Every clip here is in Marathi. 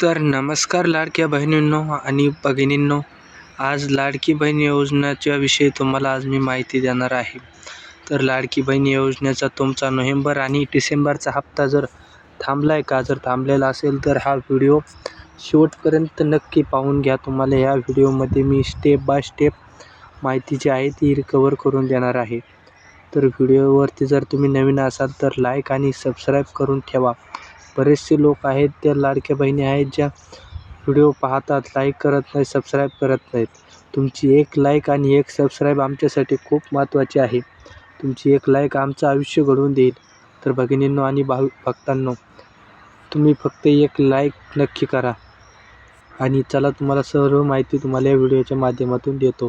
तर नमस्कार लाडक्या बहिणींनो आणि भगिनींनो आज लाडकी बहीण योजनेच्या विषयी तुम्हाला आज मी माहिती देणार आहे. तर लाडकी बहीण योजनेचा तुमचा नोव्हेंबर आणि डिसेंबरचा हप्ता जर थांबला आहे का जर थांबलेला असेल तर हा व्हिडिओ शेवटपर्यंत नक्की पाहून घ्या. तुम्हाला या व्हिडिओमध्ये मी स्टेप बाय स्टेप माहिती जी आहे ती रिकवर करून देणार आहे. तर व्हिडिओवरती जर तुम्ही नवीन असाल तर लाईक आणि सबस्क्राईब करून ठेवा. बरेचसे लोक आहेत त्या लाडक्या बहिणी आहेत ज्या व्हिडिओ पाहतात लाईक करत नाही सबस्क्राईब करत नाहीत. तुमची एक लाईक आणि एक सबस्क्राईब आमच्यासाठी खूप महत्त्वाची आहे. तुमची एक लाईक आमचं आयुष्य घडवून देईल. तर भगिनींनो आणि भाव भक्तांनो तुम्ही फक्त एक लाईक नक्की करा. आणि चला तुम्हाला सर्व माहिती तुम्हाला या व्हिडिओच्या माध्यमातून देतो.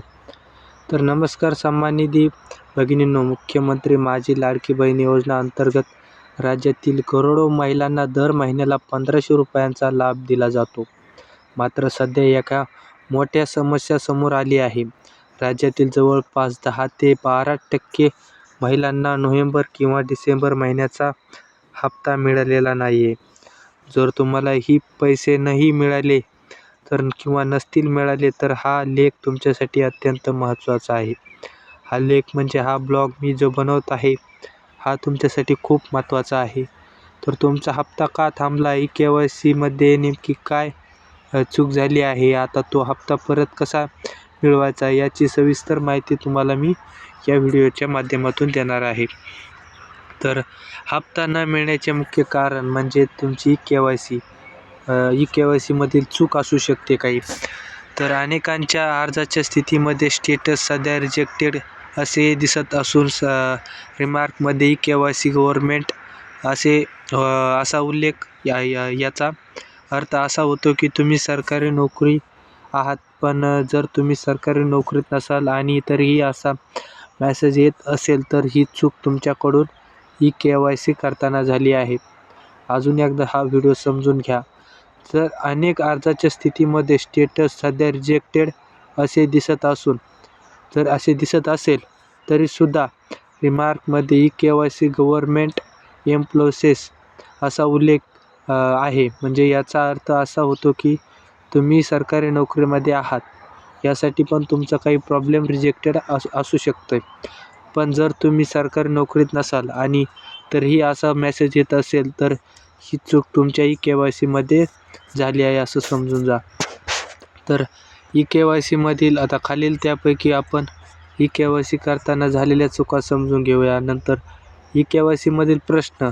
तर नमस्कार सन्माननिधी भगिनींनो मुख्यमंत्री माझी लाडकी बहीण योजना अंतर्गत राज्यातील करोडो महिलांना दर महिन्याला पंधराशे रुपयांचा लाभ दिला जातो. मात्र सध्या एका मोठ्या समस्या समोर आली आहे. राज्यातील जवळपास दहा ते बारा टक्के महिलांना नोव्हेंबर किंवा डिसेंबर महिन्याचा हप्ता मिळालेला नाही आहे जर तुम्हाला ही पैसे नाही मिळाले तर किंवा नसतील मिळाले तर हा लेख तुमच्यासाठी अत्यंत महत्त्वाचा आहे. हा लेख म्हणजे हा ब्लॉग मी जो बनवत आहे हा तुमच्यासाठी खूप महत्त्वाचा आहे. तर तुमचा हप्ता का थांबला आहे के वाय सीमध्ये नेमकी काय चूक झाली आहे? आता तो हप्ता परत कसा मिळवायचा? याची सविस्तर माहिती तुम्हाला मी या व्हिडिओच्या माध्यमातून देणार आहे. तर हप्ता न मिळण्याचे मुख्य कारण म्हणजे तुमची K Y C E K Y सीमधील चूक असू शकते काही. तर अनेकांच्या अर्जाच्या स्थितीमध्ये स्टेटस सध्या रिजेक्टेड असे दिसत असून स रिमार्कमध्ये के वाय सी गव्हर्मेंट असे असा उल्लेख या या याचा अर्थ असा होतो की तुम्ही सरकारी नोकरी आहात पण जर तुम्ही सरकारी नोकरीत नसाल आणि तरीही असा मॅसेज येत असेल तर ही चूक तुमच्याकडून ही के वाय सी करताना झाली आहे. अजून एकदा हा व्हिडिओ समजून घ्या. तर अनेक अर्जाच्या स्थितीमध्ये स्टेटस सध्या रिजेक्टेड असे दिसत असून जर असे दिसत असेल तरीसुद्धा रिमार्कमध्ये E K Y C government employees असा उल्लेख आहे. म्हणजे याचा अर्थ असा होतो की तुम्ही सरकारी नोकरीमध्ये आहात. यासाठी पण तुमचा काही प्रॉब्लेम रिजेक्टेड असू असू शकतो आहे पण जर तुम्ही सरकारी नोकरीत नसाल आणि तरीही असा मेसेज येत असेल तर ही चूक तुमच्याही के वाय सीमध्ये झाली आहे असं समजून जा. तर ई के वाय सीमधील आता खालील त्यापैकी आपण ई के वाय सी करताना झालेल्या चुका समजून घेऊया. नंतर ई के वाय सीमधील प्रश्न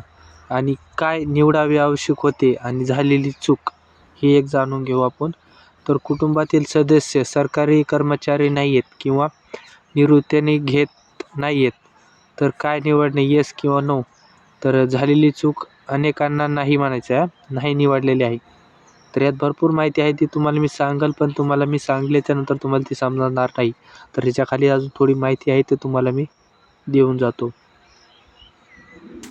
आणि काय निवडावे आवश्यक होते आणि झालेली चूक ही एक जाणून घेऊ आपण. तर कुटुंबातील सदस्य सरकारी कर्मचारी नाही आहेत किंवा निवृत्तीने घेत नाही आहेत तर काय निवडणे येस किंवा नो तर झालेली चूक अनेकांना नाही म्हणायचं नाही निवडलेली आहे. तर यात भरपूर माहिती आहे ती तुम्हाला मी सांगाल पण तुम्हाला मी सांगल्याच्यानंतर तुम्हाला ती समजणार नाही. तर ह्याच्याखाली अजून थोडी माहिती आहे ते तुम्हाला मी देऊन जातो.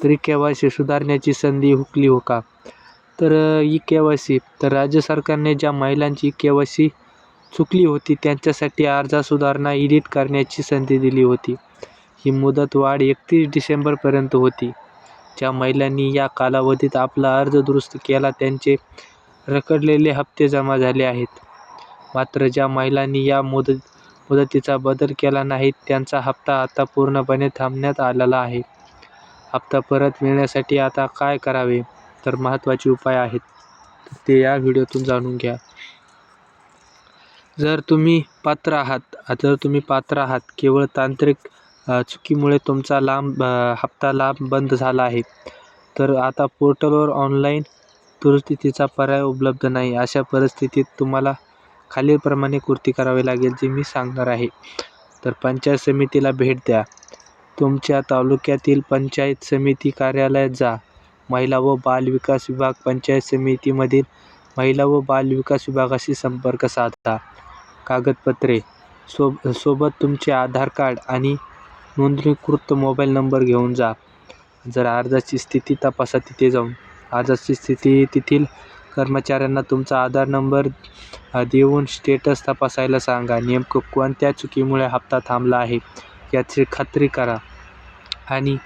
तरी के वाय सी सुधारण्याची संधी हुकली हो का? तर ई के वाय सी तर राज्य सरकारने ज्या महिलांची ई के वाय सी चुकली होती त्यांच्यासाठी अर्जा सुधारणा एडिट करण्याची संधी दिली होती. ही मुदत वाढ एकतीस डिसेंबरपर्यंत होती. ज्या महिलांनी या कालावधीत आपला अर्ज दुरुस्त केला त्यांचे रखडलेले हप्ते जमा झाले आहेत. मात्र ज्या महिलांनी या मुदत मुदतीचा बदल केला नाही त्यांचा हप्ता आता पूर्णपणे थांबण्यात आलेला आहे. हप्ता परत मिळण्यासाठी आता काय करावे तर महत्त्वाचे उपाय आहेत. ते या व्हिडिओतून जाणून घ्या. जर तुम्ही पात्र आहात जर तुम्ही पात्र आहात केवळ तांत्रिक चुकीमुळे तुमचा लांब हप्ता लांब बंद झाला आहे तर आता पोर्टलवर ऑनलाईन दुरुस्तीचा पर्याय उपलब्ध नाही. अशा परिस्थितीत तुम्हाला खालीलप्रमाणे कृती करावी लागेल जी मी सांगणार आहे. तर पंचायत समितीला भेट द्या. तुमच्या तालुक्यातील पंचायत समिती कार्यालयात जा. महिला व बाल विकास विभाग पंचायत समितीमधील महिला व बाल विकास विभागाशी संपर्क साधा. कागदपत्रे. सो सोबत तुमचे आधार कार्ड आणि नोंदणीकृत मोबाईल नंबर घेऊन जा. जर अर्जाची स्थिती तपासा तिथे जाऊन. अर्जाची स्थिती तेथील कर्मचाऱ्यांना तुमचा आधार नंबर देऊन स्टेटस तपासायला सांगा. नेमकं कोणत्या चुकीमुळे हप्ता थांबला आहे याची खात्री करा आणि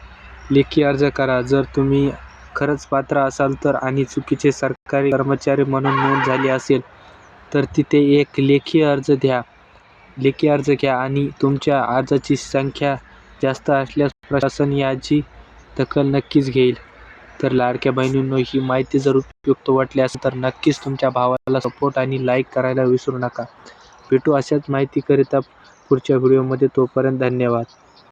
लेखी अर्ज करा. जर तुम्ही खरंच पात्र असाल तर आणि चुकीचे सरकारी कर्मचारी म्हणून नोंद झाली असेल तर तिथे एक लेखी अर्ज द्या. लेखी अर्ज घ्या आणि तुमच्या अर्जाची संख्या जास्त असल्यास प्रशासन याची दखल नक्कीच घेईल. तर लाडक्या बहिणींनो ही माहिती जर उपयुक्त वाटली असेल तर नक्कीच तुमच्या भावाला सपोर्ट आणि लाईक करायला विसरू नका. भेटू अशाच माहितीकरिता पुढच्या व्हिडिओमध्ये तोपर्यंत धन्यवाद.